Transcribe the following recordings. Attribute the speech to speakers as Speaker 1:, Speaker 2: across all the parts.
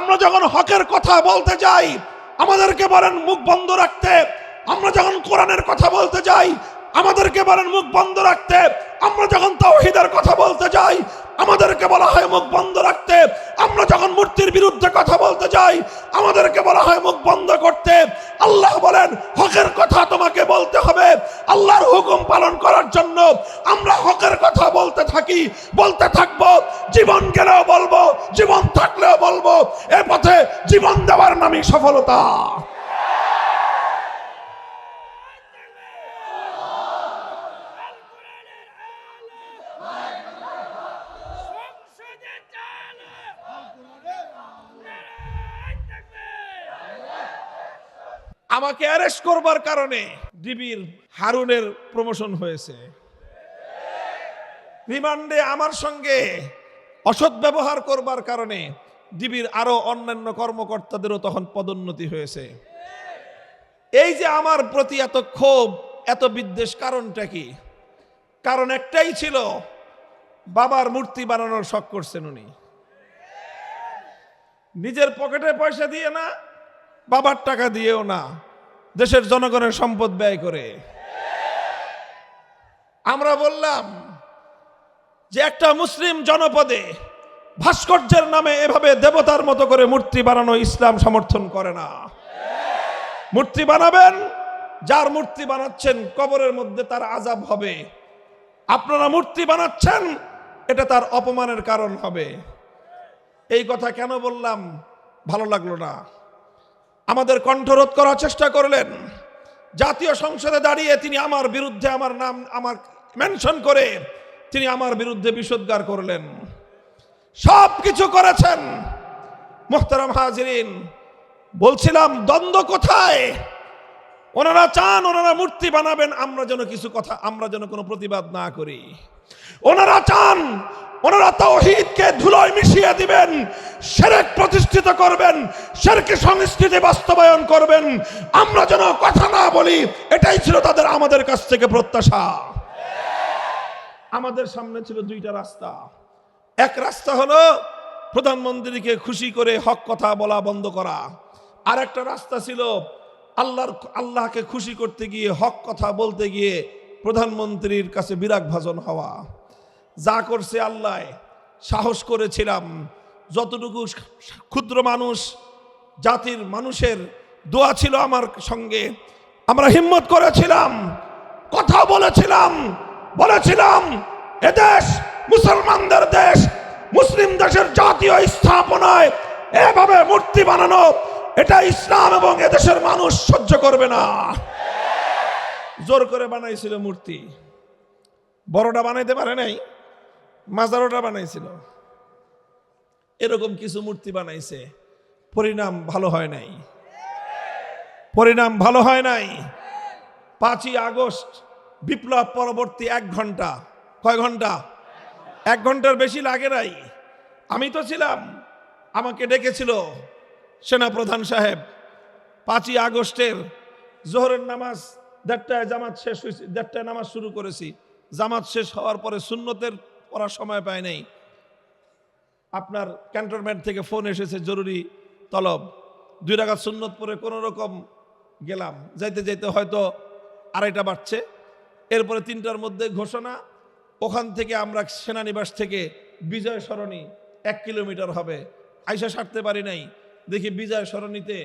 Speaker 1: আমরা যখন হকের কথা বলতে যাই, আমাদেরকে বলেন মুখ বন্ধ রাখতে। আমরা যখন কোরআনের কথা বলতে যাই, আমাদেরকে বলেন মুখ বন্ধ রাখতে। আমরা যখন তাওহিদের কথা বলতে যাই, আমাদেরকে বলা হয় মুখ বন্ধ রাখতে। আমরা যখন মূর্তির বিরুদ্ধে কথা বলতে যাই আমাদেরকে বলা হয় মুখ বন্ধ করতে। আল্লাহ বলেন, হকের কথা তোমাকে বলতে হবে। আল্লাহর হুকুম পালন করার জন্য আমরা হকের কথা বলতে থাকি। বলতে থাকব, জীবন গেলেও বলব, জীবন থাকলেও বলব, এ পথে জীবন দেওয়ার নামই সফলতা। আমাকে অ্যারেস্ট করবার কারণে ডিবির হারুনের প্রমোশন হয়েছে। রিমান্ডে আমার সঙ্গে অসৎ ব্যবহার করবার কারণে ডিবির আরও অন্যান্য কর্মকর্তাদেরও তখন পদোন্নতি হয়েছে। এই যে আমার প্রতি এত ক্ষোভ, এত বিদ্বেষ কারণটা কি? কারণ একটাই ছিল, বাবার মূর্তি বানানোর শখ করছেন উনি। নিজের পকেটে পয়সা দিয়ে না বাবার টাকা দিয়েও না, দেশের জনগণের সম্পদ ব্যয় করে। আমরা বললাম যে একটা মুসলিম জনপদে ভাস্কর্যের নামে এভাবে দেবতার মতো করে মূর্তি বানানো ইসলাম সমর্থন করে না। মূর্তি বানাবেন, যার মূর্তি বানাচ্ছেন কবরের মধ্যে তার আজাব হবে। আপনারা মূর্তি বানাচ্ছেন, এটা তার অপমানের কারণ হবে। এই কথা কেন বললাম? ভালো লাগল না। আমাদের কণ্ঠরোধ করার চেষ্টা করলেন। জাতীয় সংসদে দাঁড়িয়ে তিনি আমার বিরুদ্ধে আমার নাম, আমার মেনশন করে তিনি আমার বিরুদ্ধে বিষোদ্গার করলেন। সব কিছু করেছেন। মোহতারাম হাজরিন, বলছিলাম, দ্বন্দ্ব কোথায়? ওনারা চান, ওনারা মূর্তি বানাবেন, আমরা যেন কিছু কথা, আমরা যেন কোনো প্রতিবাদ না করি। ওনারা চান, ওনারা তাওহীদকে ধুলোয় মিশিয়ে দিবেন, সেরেক প্রতিষ্ঠিত করবেন, সেরকে সংস্কৃতি বাস্তবায়ন করবেন। আমরা যেন কথা না বলি, এটাই ছিল তাদের, আমাদের কাছ থেকে প্রত্যাশা। আমাদের সামনে ছিল দুইটা রাস্তা। এক রাস্তা হলো প্রধানমন্ত্রীকে খুশি করে হক কথা বলা বন্ধ করা। আর একটা রাস্তা ছিল আল্লাহর, আল্লাহকে খুশি করতে গিয়ে হক কথা বলতে গিয়ে প্রধানমন্ত্রীর কাছে বিরাগ ভাজন হওয়া। যা করছে আল্লাহ, সাহস করেছিলাম। যতটুকু ক্ষুদ্র মানুষ, জাতির মানুষের দোয়া ছিল আমার সঙ্গে। আমরা হিম্মত করেছিলাম, কথা বলেছিলাম বলেছিলাম এদেশ মুসলমানদের দেশ, মুসলিম দেশের জাতীয় স্থাপনায় এভাবে মূর্তি বানানো, এটা ইসলাম এবং এদেশের মানুষ সহ্য করবে না। জোর করে বানাইছিল মূর্তি। বড়টা বানাইতে পারে নাই মাজারোটা বানাইছিল। এরকম কিছু মূর্তি বানাইছে। পরিণাম ভালো হয় নাই। পরিণাম ভালো হয় নাই। পাঁচই আগস্ট, বিপ্লব পরবর্তী এক ঘণ্টা। কয় ঘণ্টা? এক ঘণ্টার বেশি লাগে নাই। আমি তো ছিলাম, আমাকে ডেকেছিল সেনাপ্রধান সাহেব। পাঁচই আগস্টের জোহরের নামাজ দেড়টায় জামাত শেষ হয়েছে দেড়টায় নামাজ শুরু করেছি। জামাত শেষ হওয়ার পরে সুন্নতের পড়ার সময় পায় নাই। আপনার ক্যান্টনমেন্ট থেকে ফোন এসেছে, জরুরি তলব। দুই টাকা সুন্নত পরে কোনো রকম গেলাম। যাইতে যাইতে হয়তো আড়াইটা বাড়ছে। এরপরে তিনটার মধ্যে ঘোষণা, ওখান থেকে আমরা সেনানিবাস থেকে বিজয় সরণি এক কিলোমিটার হবে। আইসা সারতে পারি নাই। দেখি বিজয় সরণিতে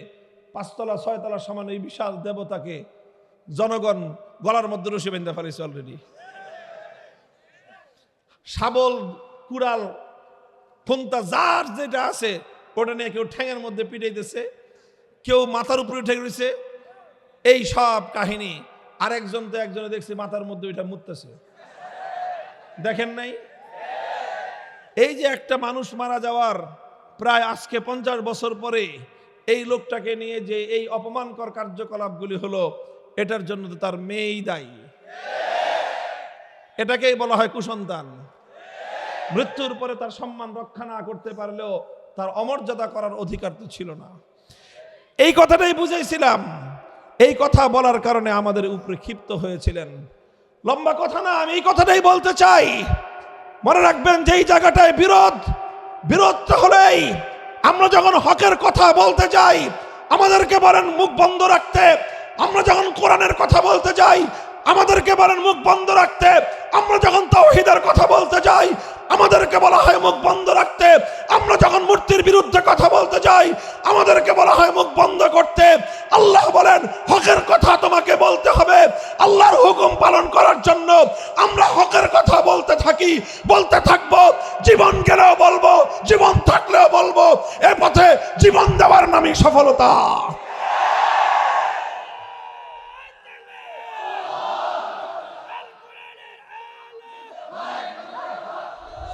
Speaker 1: পাঁচতলা, ছয়তলা সমান এই বিশাল দেবতাকে জনগণ গলার মধ্যে রসি বেঁধে ফেলেছে অলরেডি শাবল, কুড়াল খুন্তা যার যেটা আছে, ওটা নিয়ে কেউ ঠ্যাঙের মধ্যে পিটাইতেছে, কেউ মাথার উপরে উঠে গেছে। এই সব কাহিনী, আরেকজন তো একজনে দেখছে মাথার মধ্যে ওইটা মুততেছে। দেখেন নাই? এই যে একটা মানুষ মারা যাওয়ার প্রায় আজকে পঞ্চাশ বছর পরে এই লোকটাকে নিয়ে যে এই অপমানকর কার্যকলাপগুলি হলো এটার জন্য তো তার মেয়েই দায়ী। এটাকেই বলা হয় কুসন্তান। মৃত্যুর পরে তার সম্মান রক্ষা না করতে পারলেও তার অমর্যাদা করার অধিকার তো ছিল না। এই কথাটাই বুঝেছিলাম। এই কথা বলার কারণে আমাদের উপরে ক্ষিপ্ত হয়েছিলেন। লম্বা কথা না, আমি এই কথাটাই বলতে চাই। মনে রাখবেন যেই জায়গাটায় বিরোধ বিরোধটা হলেই আমরা যখন হকের কথা বলতে যাই, আমাদেরকে বলেন মুখ বন্ধ রাখতে। আমরা যখন কোরআনের কথা বলতে যাই, আমাদেরকে বলেন মুখ বন্ধ রাখতে। আমরা যখন তাওহিদের কথা বলতে যাই, আমাদেরকে বলা হয় মুখ বন্ধ রাখতে। আমরা যখন মূর্তির বিরুদ্ধে কথা বলতে যাই, আমাদেরকে বলা হয় মুখ বন্ধ করতে। আল্লাহ বলেন, হকের কথা তোমাকে বলতে হবে। আল্লাহর হুকুম পালন করার জন্য আমরা হকের কথা বলতে থাকি, বলতে থাকব। জীবন গেলেও বলব, জীবন থাকলেও বলব। এ পথে জীবন দেওয়ার নামই সফলতা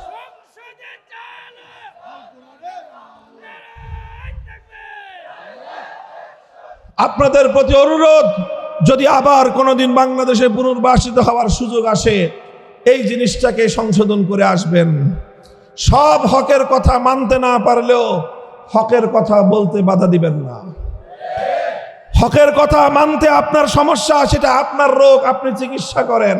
Speaker 2: সংসদে চালে নারায়ণ থাকবে
Speaker 1: আপনাদের প্রতি অনুরোধ, যদি আবার কোনোদিন বাংলাদেশে পুনর্বাসিত হওয়ার সুযোগ আসে, এই জিনিসটাকে সংশোধন করে আসবেন। সব হকের কথা মানতে না পারলেও হকের কথা বলতে বাধা দিবেন না। হকের কথা মানতে আপনার সমস্যা, সেটা আপনার রোগ, আপনি চিকিৎসা করেন।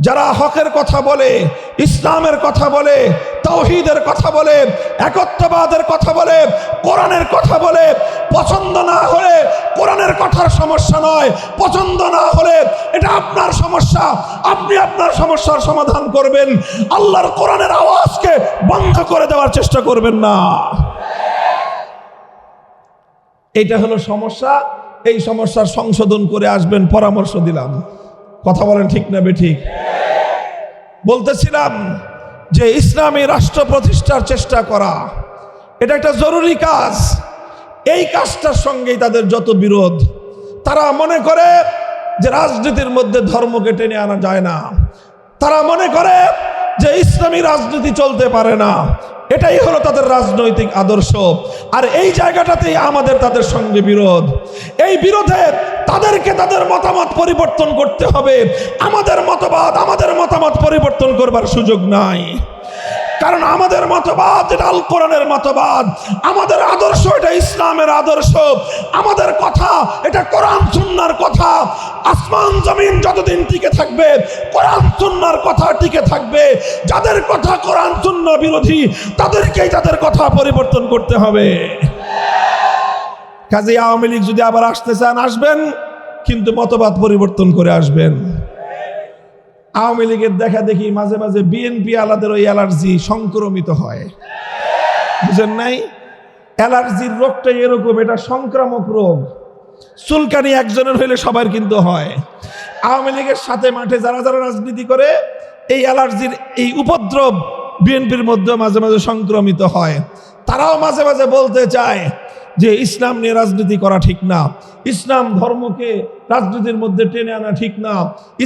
Speaker 1: যারা হকের কথা বলে, ইসলামের কথা বলে, তৌহিদের কথা বলে, একত্ববাদের কথা বলে, কোরআনের কথা বলে, পছন্দ না হলে কোরআনের কথার সমস্যা নয়। পছন্দ না হলে এটা আপনার সমস্যা। আপনি আপনার সমস্যার সমাধান করবেন। আল্লাহর কোরআনের আওয়াজকে বন্ধ করে দেওয়ার চেষ্টা করবেন না। এইটা হলো সমস্যা। এই সমস্যার সংশোধন করে আসবেন, পরামর্শ দিলাম। কথা বলেন ঠিক না ঠিক বলতেছিলাম যে ইসলামী রাষ্ট্র প্রতিষ্ঠার চেষ্টা করা, এটা একটা জরুরি কাজ। এই কাজটার সঙ্গেই তাদের যত বিরোধ, তারা মনে করে যে রাজনীতির মধ্যে ধর্মকে টেনে আনা যায় না। তারা মনে করে যে ইসলামী রাজনীতি চলতে পারে না। এটাই হলো তাদের রাজনৈতিক আদর্শ। আর এই জায়গাটাতেই আমাদের তাদের সঙ্গে বিরোধ। এই বিরোধে তাদেরকে তাদের মতামত পরিবর্তন করতে হবে। আমাদের মতবাদ, আমাদের মতামত পরিবর্তন করবার সুযোগ নাই। কারণ আমাদের মতবাদ এটা আল কোরআনের মতবাদ। আমাদের আদর্শ এটা ইসলামের আদর্শ। আমাদের কথা এটা কোরআন সুন্নার কথা। আসমান, জমিন যতদিন টিকে থাকবে, কোরআন সুন্নার কথা টিকে থাকবে। যাদের কথা কোরআন সুন্না বিরোধী, তাদেরকেই তাদের কথা পরিবর্তন করতে হবে। কাজে আওয়ামী লীগ যদি আবার আসতে চান, আসবেন, কিন্তু মতবাদ পরিবর্তন করে আসবেন। আওয়ামী লীগের দেখা দেখি মাঝে মাঝে বিএনপি আলাদের ওই অ্যালার্জি সংক্রমিত হয়। বুঝেন নাই? অ্যালার্জির রোগটাই এরকম, এটা সংক্রামক রোগ। চুলকানি একজনের হইলে সবার কিন্তু হয়। আওয়ামী লীগের সাথে মাঠে যারা যারা রাজনীতি করে, এই অ্যালার্জির এই উপদ্রব বিএনপির মধ্যে মাঝে মাঝে সংক্রমিত হয়। তারাও মাঝে মাঝে বলতে চায় যে ইসলাম নিয়ে রাজনীতি করা ঠিক না, ইসলাম ধর্মকে রাজনীতির মধ্যে টেনে আনা ঠিক না,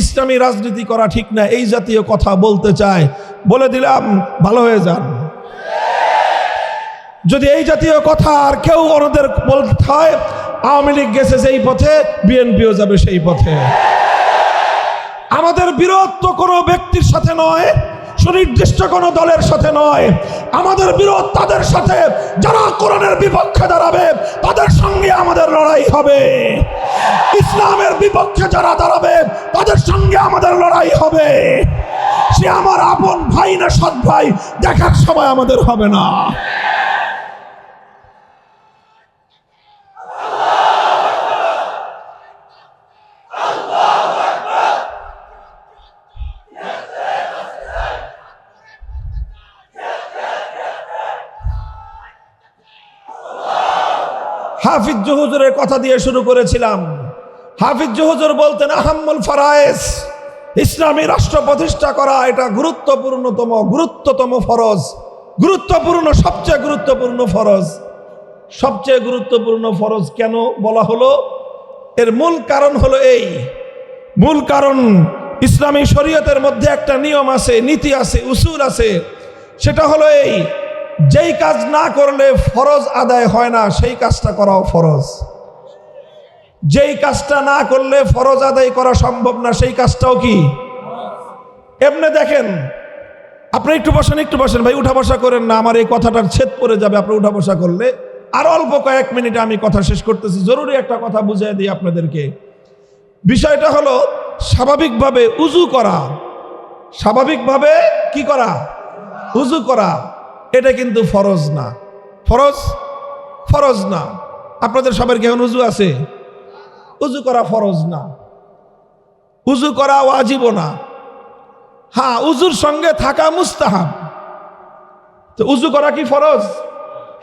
Speaker 1: ইসলামী রাজনীতি করা ঠিক না, এই জাতীয় কথা বলতে চায়, বলে দিলাম, ভালো হয়ে যান। যদি এই জাতীয় কথা আর কেউ ওনাদের বলতে হয়, আওয়ামী লীগ গেছে সেই পথে, বিএনপিও যাবে সেই পথে। আমাদের বিরোধ তো কোনো ব্যক্তির সাথে নয় সুনির্দিষ্ট কোনো দলের সাথে নয়। আমাদের বিরোধ তাদের সাথে। যারা কোরআনের বিপক্ষে দাঁড়াবে, তাদের সঙ্গে আমাদের লড়াই হবে। ইসলামের বিপক্ষে যারা দাঁড়াবে, তাদের সঙ্গে আমাদের লড়াই হবে। সে আমার আপন ভাই না সৎ ভাই, দেখার সময় আমাদের হবে না। হাফিজ জহুজুরের কথা দিয়ে শুরু করেছিলাম। হাফিজ জহুজুর বলতেন, আহাম্মুল ফারায়েস, ইসলামী রাষ্ট্র প্রতিষ্ঠা করা এটা গুরুত্বপূর্ণতম, গুরুত্বতম ফরজ, গুরুত্বপূর্ণ, সবচেয়ে গুরুত্বপূর্ণ ফরজ। সবচেয়ে গুরুত্বপূর্ণ ফরজ কেন বলা হলো? এর মূল কারণ হলো এই। মূল কারণ, ইসলামী শরীয়তের মধ্যে একটা নিয়ম আছে, নীতি আছে, উসুল আছে। সেটা হলো এই যেই কাজ না করলে ফরজ আদায় হয় না, সেই কাজটা করাও ফরজ। যেই কাজটা না করলে ফরজ আদায় করা সম্ভব না, সেই কাজটাও কি? এমনি দেখেন, আপনি একটু বসেন একটু বসেন। ভাই, উঠা বসা করেন না, আমার এই কথাটার ছেদ পড়ে যাবে আপনি উঠা বসা করলে। আর অল্প কয়েক মিনিটে আমি কথা শেষ করতেছি। জরুরি একটা কথা বুঝিয়ে দিই আপনাদেরকে। বিষয়টা হলো, স্বাভাবিকভাবে উজু করা। স্বাভাবিকভাবে কি করা? উজু করা। এটা কিন্তু ফরজ না। ফরজ? ফরজ না। আপনাদের সবার কেমন উজু আছে? উজু করা ফরজ না। উজু করা ওয়াজিব না। হ্যাঁ উজুর সঙ্গে থাকা মুস্তাহাব। তো উজু করা কি ফরজ?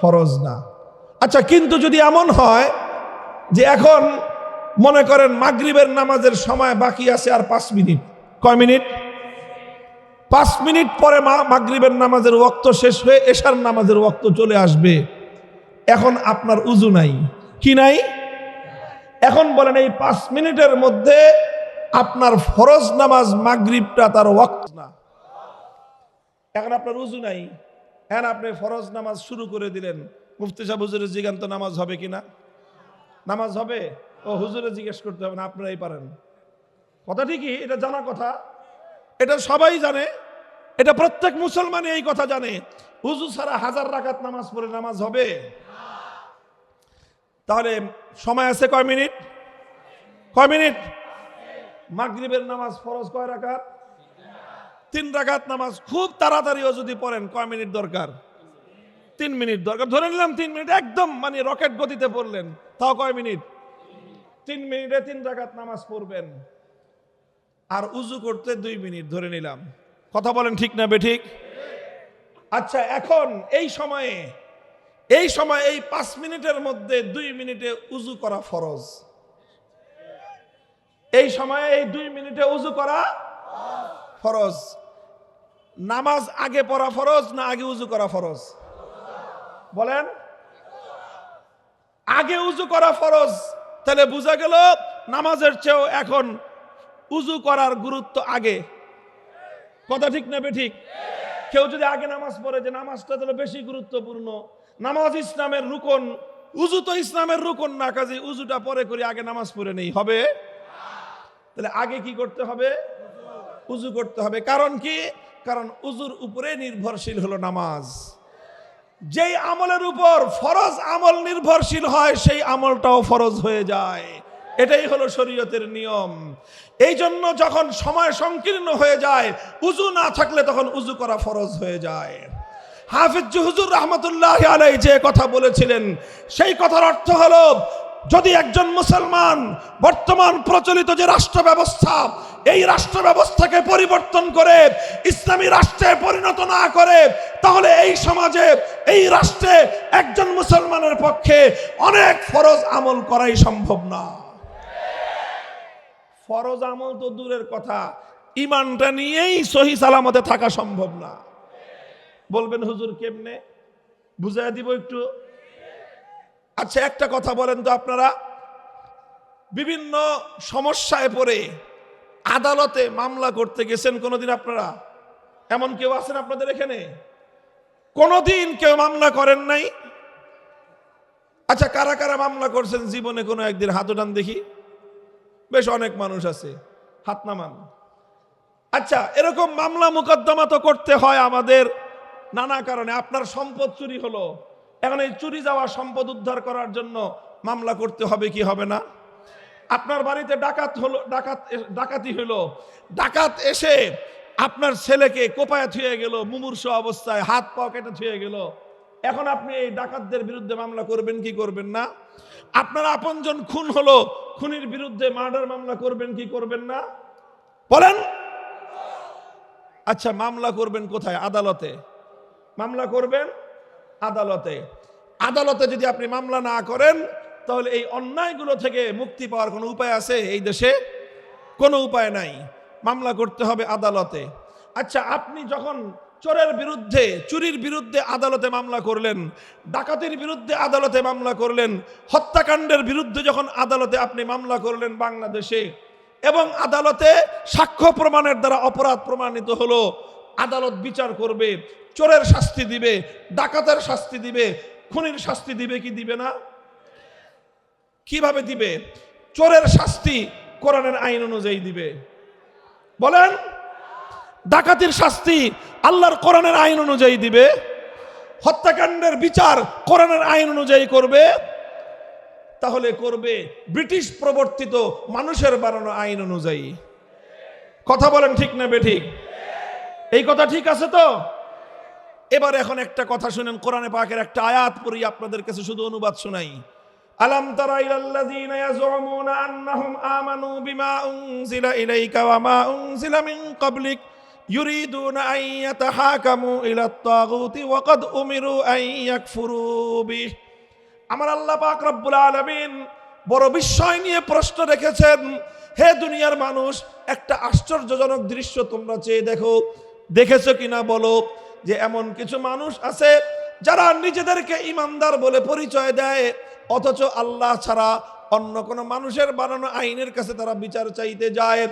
Speaker 1: ফরজ না। আচ্ছা কিন্তু যদি এমন হয় যে এখন মনে করেন মাগরিবের নামাজের সময় বাকি আছে আর পাঁচ মিনিট। কয় মিনিট? পাঁচ মিনিট পরে মা মাগরিবের নামাজের ওক্ত শেষ হয়ে এশার নামাজের ওক্ত চলে আসবে। এখন আপনার উজু নাই। কি নাই? এখন বলেন এই পাঁচ মিনিটের মধ্যে আপনার ফরজ নামাজ মাগরিবটা তার ওয়াক্ত না। এখন আপনার উজু নাই। এখন আপনি ফরজ নামাজ শুরু করে দিলেন। মুফতি সাহেব হুজুরের জিগান্ত নামাজ হবে কি না? নামাজ হবে? ও হুজুরে জিজ্ঞেস করতে হবে না, আপনারাই পারেন। কথা ঠিকই? এটা জানা কথা। এটা সবাই জানে, এটা প্রত্যেক মুসলমানই এই কথা জানে। হুজু ছাড়া হাজার রাকাত নামাজ পড়ে নামাজ হবে। তাহলে সময় আছে কয় মিনিট? কয় মিনিট? মাগরিবের নামাজ ফরজ কয় রাকাত? তিন রাকাত নামাজ খুব তাড়াতাড়িও যদি পড়েন, কয় মিনিট দরকার? তিন মিনিট দরকার। ধরে নিলাম তিন মিনিট, একদম মানে রকেট গতিতে পড়লেন, তাও কয় মিনিট? তিন মিনিটে তিন রাকাত নামাজ পড়বেন। আর উজু করতে দুই মিনিট ধরে নিলাম। কথা বলেন ঠিক না বেঠিক আচ্ছা এখন এই সময়ে এই সময় এই পাঁচ মিনিটের মধ্যে দুই মিনিটে উজু করা ফরজ। এই সময়ে এই দুই মিনিটে উজু করা ফরজ। নামাজ আগে পড়া ফরজ না আগে উজু করা ফরজ? বলেন। আগে উজু করা ফরজ তাহলে বোঝা গেল নামাজের চেয়েও এখন উজু করার গুরুত্ব আগে। কথা ঠিক না ঠিক কেউ যদি আগে নামাজ পড়ে যে নামাজটা তাহলে বেশি গুরুত্বপূর্ণ। নামাজ ইসলামের রুকন, উজু তো ইসলামের রুকন না, কাজে উজুটা পরে করে, আগে নামাজ পড়ে নেই। হবে? তাহলে আগে কি করতে হবে? উজু করতে হবে। কারণ কি? কারণ উজুর উপরে নির্ভরশীল হলো নামাজ। যেই আমলের উপর ফরজ আমল নির্ভরশীল হয়, সেই আমলটাও ফরজ হয়ে যায়। এটাই হলো শরীয়তের নিয়ম। এই জন্য যখন সময় সংকীর্ণ হয়ে যায়, উজু না থাকলে তখন উজু করা ফরজ হয়ে যায়। হাফিজ হুজুর রহমতুল্লাহ আলাই যে কথা বলেছিলেন, সেই কথার অর্থ হলো, যদি একজন মুসলমান বর্তমান প্রচলিত যে রাষ্ট্র ব্যবস্থা, এই রাষ্ট্র ব্যবস্থাকে পরিবর্তন করে, ইসলামী রাষ্ট্রে পরিণত না করে, তাহলে এই সমাজে, এই রাষ্ট্রে একজন মুসলমানের পক্ষে অনেক ফরজ আমল করাই সম্ভব না। ফরজ আমল তো দূরের কথা। ইমানটা নিয়েই সহি সালামতে থাকা সম্ভব না। বলবেন, হুজুর কেমনে? বুঝাই দিব একটু। আচ্ছা একটা কথা বলেন তো আপনারা। বিভিন্ন সমস্যায় পড়ে আদালতে মামলা করতে গেছেন কোনোদিন আপনারা? এমন কেউ আছেন আপনাদের এখানে? কোনোদিন কেউ মামলা করেন নাই? আচ্ছা কারা কারা মামলা করছেন? জীবনে কোনো একদিন হাত দেখি। বেশ অনেক মানুষ আছে, হাত নামান। আচ্ছা এরকম মামলা মোকদ্দমা তো করতে হয় আমাদের নানা কারণে। আপনার সম্পদ চুরি হলো, এখন এই চুরি যাওয়া সম্পদ উদ্ধার করার জন্য মামলা করতে হবে কি হবে না? আপনার বাড়িতে ডাকাত হলো, ডাকাত, ডাকাতি হলো। ডাকাত এসে আপনার ছেলেকে কোপায় থুয়ে গেল, মুমূর্ষ অবস্থায় হাত পা কেটে থুয়ে গেল। এখন আপনি এই ডাকাতদের বিরুদ্ধে মামলা করবেন কি করবেন না? আপনার আপনজন খুন হলো খুনির বিরুদ্ধে মার্ডার মামলা করবেন কি করবেন না? বলেন। আচ্ছা মামলা করবেন কোথায়? আদালতে। মামলা করবেন আদালতে। আদালতে যদি আপনি মামলা না করেন, তাহলে এই অন্যায়গুলো থেকে মুক্তি পাওয়ার কোনো উপায় আছে এই দেশে? কোনো উপায় নাই। মামলা করতে হবে আদালতে। আচ্ছা আপনি যখন চোরের বিরুদ্ধে, চুরির বিরুদ্ধে আদালতে মামলা করলেন, ডাকাতির বিরুদ্ধে আদালতে মামলা করলেন, হত্যাকাণ্ডের বিরুদ্ধে যখন আদালতে আপনি মামলা করলেন বাংলাদেশে এবং আদালতে সাক্ষ্য প্রমাণের দ্বারা অপরাধ প্রমাণিত হলো, আদালত বিচার করবে, চোরের শাস্তি দিবে, ডাকাতের শাস্তি দিবে, খুনির শাস্তি দিবে কি দিবে না? কীভাবে দিবে? চোরের শাস্তি কোরআনের আইন অনুযায়ী দিবে। বলেন ডাকাতির শাস্তি আল্লাহর কোরআনের আইন অনুযায়ী দিবে, হত্যাকাণ্ডের বিচার কোরআনের আইন অনুযায়ী করবে, তাহলে করবে ব্রিটিশ প্রবর্তিত মানুষের বানানো আইন অনুযায়ী। কথা বলেন ঠিক না বেঠিক এই কথা ঠিক আছে তো? এবার এখন একটা কথা শুনেন, কোরআনে পাকের একটা আয়াত পড়ি, আপনাদের কাছে শুধু অনুবাদ শোনাই। আলাম তারা ইলাল্লাযীনা ইয়াজুমুনা আন্নাহুম আমানু বিমা উনজিলা ইলাইকা ওয়া মা উনজিলা মিন ক্বাবলিক। আন ইয়াতাহাকামু ইলা আত-তাগুতি ওয়া ক্বাদ উমিরু আন ইয়াকফুরু বিহি আমার আল্লাহ পাক রব্বুল আলামিন বড় বিস্ময় নিয়ে প্রশ্ন রেখেছেন, হে দুনিয়ার মানুষ, একটা আশ্চর্যজনক দৃশ্য তোমরা চেয়ে দেখো। দেখেছ কিনা বলো? যে এমন কিছু মানুষ আছে যারা নিজেদেরকে ইমানদার বলে পরিচয় দেয়, অথচ আল্লাহ ছাড়া অন্য কোনো মানুষের বানানো আইনের কাছে তারা বিচার চাইতে যায়।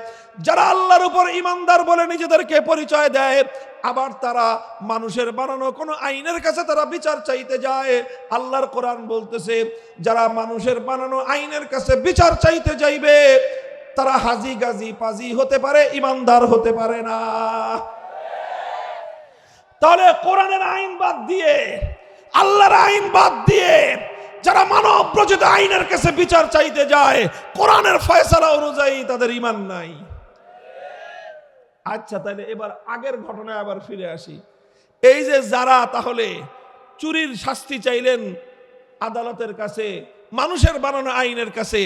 Speaker 1: যারা আল্লাহর উপর ইমানদার বলে নিজেদেরকে পরিচয় দেয়, আবার তারা মানুষের বানানো কোনো আইনের কাছে তারা বিচার চাইতে যায়। আল্লাহর কোরআন বলতেছে, যারা মানুষের বানানো আইনের কাছে বিচার চাইতে যাইবে, তারা হাজি গাজি পাজি হতে পারে ইমানদার হতে পারে না। তাহলে কোরআনের আইন বাদ দিয়ে, আল্লাহর আইন বাদ দিয়ে যারা মানব প্রচিত আইনের কাছে বিচার চাইতে যায়, কোরআনের ফয়সালা অনুযায়ী তাদের ইমান নাই। আচ্ছা তাহলে এবার আগের ঘটনায় আবার ফিরে আসি। এই যে যারা তাহলে চুরির শাস্তি চাইলেন আদালতের কাছে, মানুষের বানানো আইনের কাছে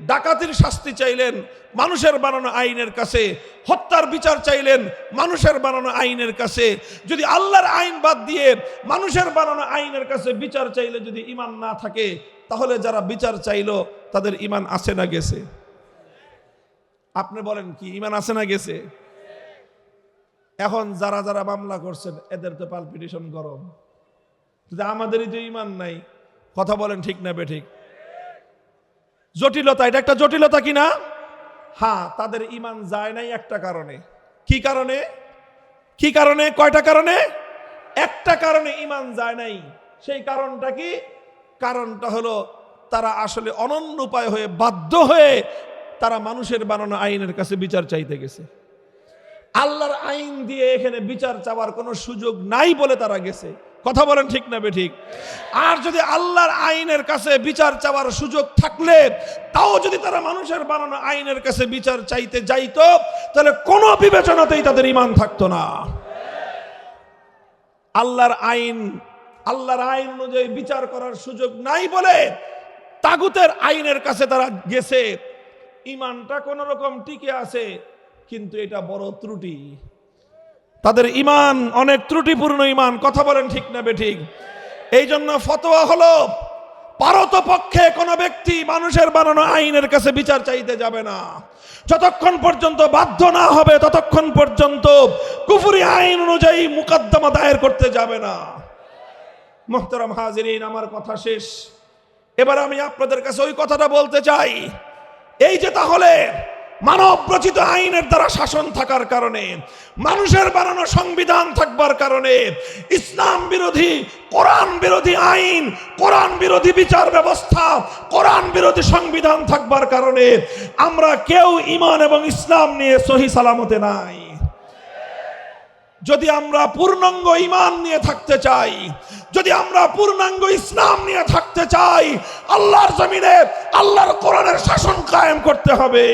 Speaker 1: ডাকাতির শাস্তি চাইলেন, মানুষের বানানো আইনের কাছে। হত্যার বিচার চাইলেন, মানুষের বানানো আইনের কাছে। যদি আল্লাহর আইন বাদ দিয়ে মানুষের বানানো আইনের কাছে বিচার চাইলে যদি ইমান না থাকে, তাহলে যারা বিচার চাইলো, তাদের ইমান আছে না গেছে? আপনি বলেন কি ইমান আছে না গেছে? এখন যারা যারা মামলা করছেন, এদের তো পালপিটেশন গরম। কিন্তু আমাদেরই তো ইমান নাই, কথা বলেন ঠিক না বে ঠিক। জটিলতা, এটা একটা জটিলতা কিনা হ্যাঁ তাদের ইমান যায় নাই একটা কারণে। কি কারণে? কি কারণে? কয়টা কারণে? একটা কারণে ইমান যায় নাই। সেই কারণটা কি? কারণটা হলো তারা আসলে অনন্য উপায় হয়ে বাধ্য হয়ে তারা মানুষের বানানো আইনের কাছে বিচার চাইতে গেছে। আল্লাহর আইন দিয়ে এখানে বিচার চাওয়ার কোনো সুযোগ নাই বলে তারা গেছে। কথা বলেন ঠিক না ঠিক আর যদি আল্লাহর আইনের কাছে বিচার চাওয়ার সুযোগ থাকলে, তাও যদি তারা মানুষের বানানো আইনের কাছে বিচার চাইতে যাইত, তাহলে কোনো বিবেচনাতেই তাদের ইমান থাকতো না। আল্লাহর আইন আল্লাহর আইন অনুযায়ী বিচার করার সুযোগ নাই বলে তাগুতের আইনের কাছে তারা গেছে। ইমানটা কোন রকম টিকে আছে, কিন্তু এটা বড় ত্রুটি। তাদের ইমান অনেক ত্রুটিপূর্ণ ইমান কথা বলেন ঠিক না বে ঠিক এই জন্য ফতোয়া হলো, পারত পক্ষে কোনো ব্যক্তি মানুষের বানানো আইনের কাছে বিচার চাইতে যাবে না। যতক্ষণ পর্যন্ত বাধ্য না হবে, ততক্ষণ পর্যন্ত কুফুরি আইন অনুযায়ী মুকদ্দমা দায়ের করতে যাবে না। মোহতারাম হাজিরিন, আমার কথা শেষ। এবার আমি আপনাদের কাছে ওই কথাটা বলতে চাই। এই যে তাহলে মানব রচিত আইনের দ্বারা শাসন থাকার কারণে, মানুষের বানানো সংবিধান থাকবার কারণে, ইসলাম বিরোধী, কোরআন বিরোধী আইন, কোরআন বিরোধী বিচার ব্যবস্থা, কোরআন বিরোধী সংবিধান থাকবার কারণে আমরা কেউ ইমান এবং ইসলাম নিয়ে সহি সালামতে নাই। যদি আমরা পূর্ণাঙ্গ ইমান নিয়ে থাকতে চাই, যদি আমরা পূর্ণাঙ্গ ইসলাম নিয়ে থাকতে চাই, আল্লাহর জমিনে আল্লাহর কোরআনের শাসন কায়েম করতে হবে।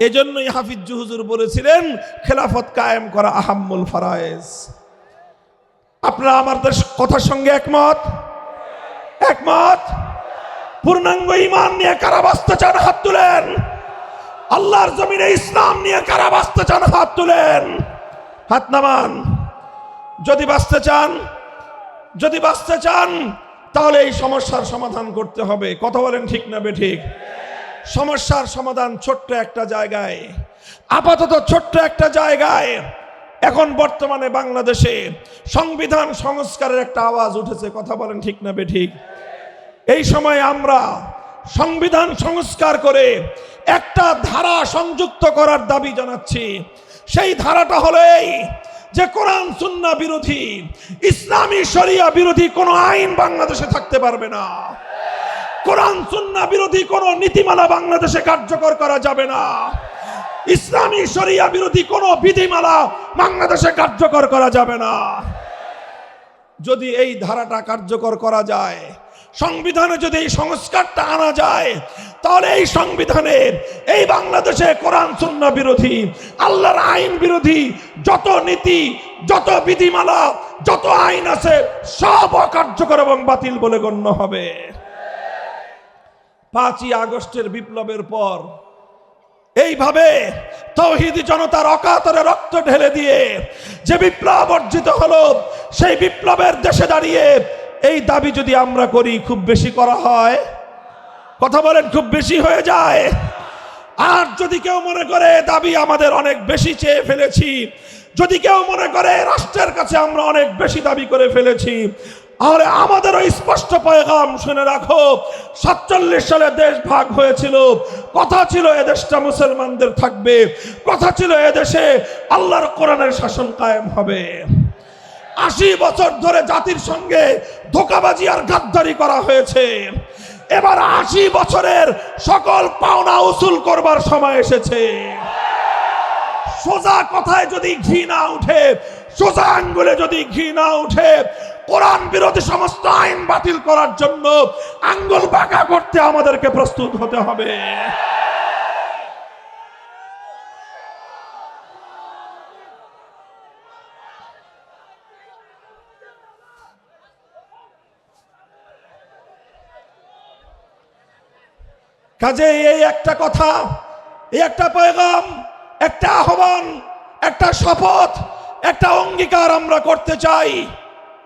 Speaker 1: এজন্যই হাফিজ হুজুর বলেছিলেন, খেলাফত কায়েম করা আহাম্মুল ফারায়েজ। আপনারা আমাদের কথার সঙ্গে একমত? একমত? পূর্ণাঙ্গ ইমান নিয়ে কারা বাঁচতে চান হাত তুলেন? আল্লাহর জমিনে ইসলাম নিয়ে কারা বাঁচতে চান হাত তুলেন? হাত নামান। যদি বাঁচতে চান, যদি বাঁচতে চান, তাহলে এই সমস্যার সমাধান করতে হবে। কথা বলেন ঠিক না বে ঠিক? সমস্যার সমাধান ছোট্ট একটা জায়গায়, আপাতত ছোট্ট একটা জায়গায়। এখন বর্তমানে বাংলাদেশে সংবিধান সংস্কারের একটা আওয়াজ উঠেছে, কথা বলেন ঠিক না বে ঠিক এই সময় আমরা সংবিধান সংস্কার করে একটা ধারা সংযুক্ত করার দাবি জানাচ্ছি। সেই ধারাটা হলো এই যে কোরআন, সুন্না বিরোধী, ইসলামী শরিয়া বিরোধী কোনো আইন বাংলাদেশে থাকতে পারবে না। কোরআন সুন্না বিরোধী কোনো নীতিমালা বাংলাদেশে কার্যকর করা যাবে না। ইসলামী শরিয়া বিরোধী কোনো বিধিমালা বাংলাদেশে কার্যকর করা যাবে না। যদি এই ধারাটা কার্যকর করা যায়, সংবিধানে যদি এই সংস্কারটা আনা যায়, তাহলে এই সংবিধানের এই বাংলাদেশে কোরআন সুন্না বিরোধী, আল্লাহর আইন বিরোধী যত নীতি, যত বিধিমালা, যত আইন আছে সব অকার্যকর এবং বাতিল বলে গণ্য হবে। পাঁচই আগস্টের বিপ্লবের পর, এইভাবে তৌহিদি জনতার অকাতরে রক্ত ঢেলে দিয়ে যে বিপ্লব অর্জিত হলো, সেই বিপ্লবের দেশে দাঁড়িয়ে এই দাবি যদি আমরা করি, খুব বেশি করা হয়? কথা বলেন, খুব বেশি হয়ে যায়? আর যদি কেউ মনে করে, দাবি আমাদের অনেক বেশি চেয়ে ফেলেছি, যদি কেউ মনে করে, রাষ্ট্রের কাছে আমরা অনেক বেশি দাবি করে ফেলেছি আর আমাদেরও স্পষ্ট পয়গাম শুনে রাখো, সাতচল্লিশ সালে দেশ ভাগ হয়েছিল। কথা ছিল এদেশটা মুসলমানদের থাকবে, কথা ছিল এদেশে আল্লাহর কোরআনের শাসন কায়েম হবে। আশি বছর ধরে জাতির সঙ্গে ধোকাবাজি আর গাদ্দারি করা হয়েছে। এবার আশি বছরের সকল পাওনা উসুল করবার সময় এসেছে। সোজা কথায় যদি ঘি না উঠে সোজা আঙ্গুলে যদি ঘি না উঠে কোরআন বিরোধী সমস্ত আইন বাতিল করার জন্য আঙ্গুল বাঁকা করতে আমাদেরকে প্রস্তুত হতে হবে। কাজে এই একটা কথা, এই একটা পয়গাম, একটা আহ্বান, একটা শপথ একটা অঙ্গীকার আমরা করতে চাই।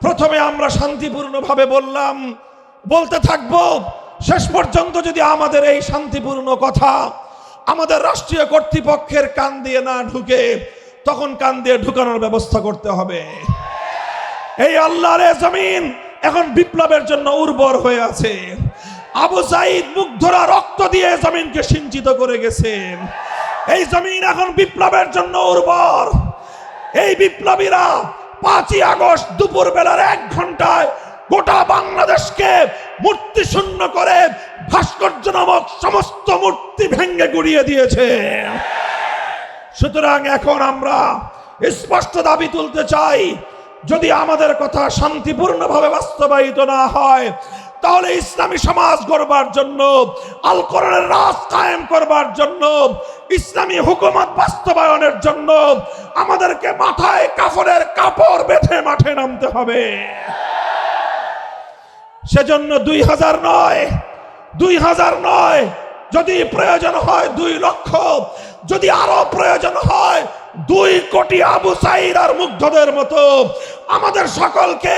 Speaker 1: প্রথমে আমরা শান্তিপূর্ণভাবে বললাম, বলতে থাকব, শেষ পর্যন্ত যদি আমাদের এই শান্তিপূর্ণ কথা আমাদের রাষ্ট্রীয় কর্তৃপক্ষের কান দিয়ে না ঢুকে, তখন কান দিয়ে ঢুকানোর ব্যবস্থা করতে হবে। এই আল্লাহর জমিন এখন বিপ্লবের জন্য উর্বর হয়ে আছে। আবু সাইদ মুগ্ধরা রক্ত দিয়ে জমিনকে সিঞ্চিত করে গেছে। এই জমিন এখন বিপ্লবের জন্য উর্বর। এই বিপ্লবীরা পাঁচই আগস্ট দুপুর বেলার এক ঘন্টায় গোটা বাংলাদেশকে মূর্তি শূন্য করে ভাস্কর্য নামক সমস্ত মূর্তি ভেঙ্গে গুড়িয়ে দিয়েছে। সুতরাং এখন আমরা স্পষ্ট দাবি তুলতে চাই, যদি আমাদের কথা শান্তিপূর্ণভাবে বাস্তবায়িত না হয় তাহলে ইসলামী সমাজ গড়বার জন্য আল কোরআনের রাজ কায়েম করবার জন্য, ইসলামী হুকুমত বাস্তবায়নের জন্য আমাদেরকে মাথায় কাফনের কাপড় বেঁধে মাঠে নামতে হবে। সেজন্য দুই হাজার নয়, দুই হাজার নয়, যদি প্রয়োজন হয় দুই লক্ষ, যদি আরও প্রয়োজন হয় দুই কোটি আবু সাইদ আর মুগ্ধদের মতো, আমাদের সকলকে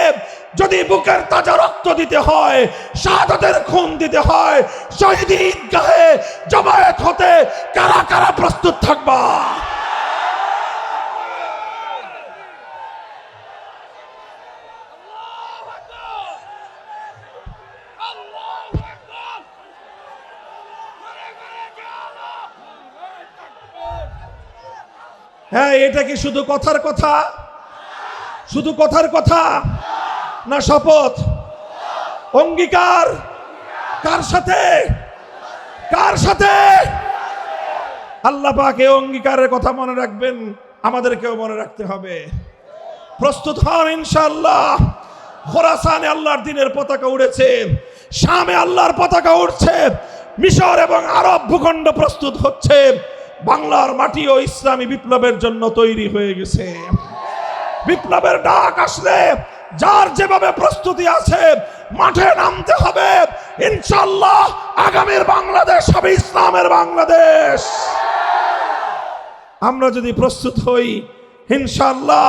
Speaker 1: যদি বুকের তাজা রক্ত দিতে হয়, শাহাদাতের খুন দিতে হয় শহীদ ঈদগাহে জমায়েত হতে কারা কারা প্রস্তুত থাকবা? হ্যাঁ এটা কি শুধু কথার কথা? শুধু কথার কথা? না শপথ? অঙ্গীকার? কার সাথে? কার সাথে? আল্লাহ পাক অঙ্গীকারের কথা মনে রাখবেন, আমাদেরকেও মনে রাখতে হবে। প্রস্তুত হন ইনশাআল্লাহ। খোরাসানে আল্লাহর দিনের পতাকা উড়েছে, শামে আল্লাহর পতাকা উঠছে মিশর এবং আরব ভূখণ্ড প্রস্তুত হচ্ছে, বাংলার মাটিও ইসলামী বিপ্লবের জন্য তৈরি হয়ে গেছে। বিপ্লবের ডাক আসলে যার যেভাবে প্রস্তুতি আছে, মাঠে নামতে হবে। ইনশাল্লাহ আগামীর বাংলাদেশ হবে ইসলামের বাংলাদেশ। আমরা যদি প্রস্তুত হই ইনশাল্লাহ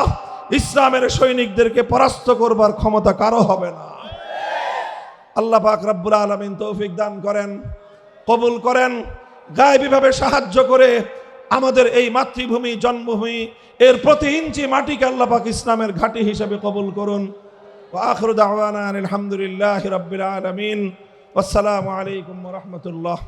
Speaker 1: ইসলামের সৈনিকদেরকে পরাস্ত করবার ক্ষমতা কারও হবে না। আল্লাহ পাক রব্বুল আলমিন তৌফিক দান করেন, কবুল করেন, গায়েবীভাবে সাহায্য করে আমাদের এই মাতৃভূমি, জন্মভূমি, এর প্রতি ইঞ্চি মাটিকে আল্লাহ পাক ইসলামের ঘাঁটি হিসেবে কবুল করুন। আখরুদ আলহামদুলিল্লাহ রবিল আলমিন। আসসালামু আলাইকুম রহমতুল্লাহ।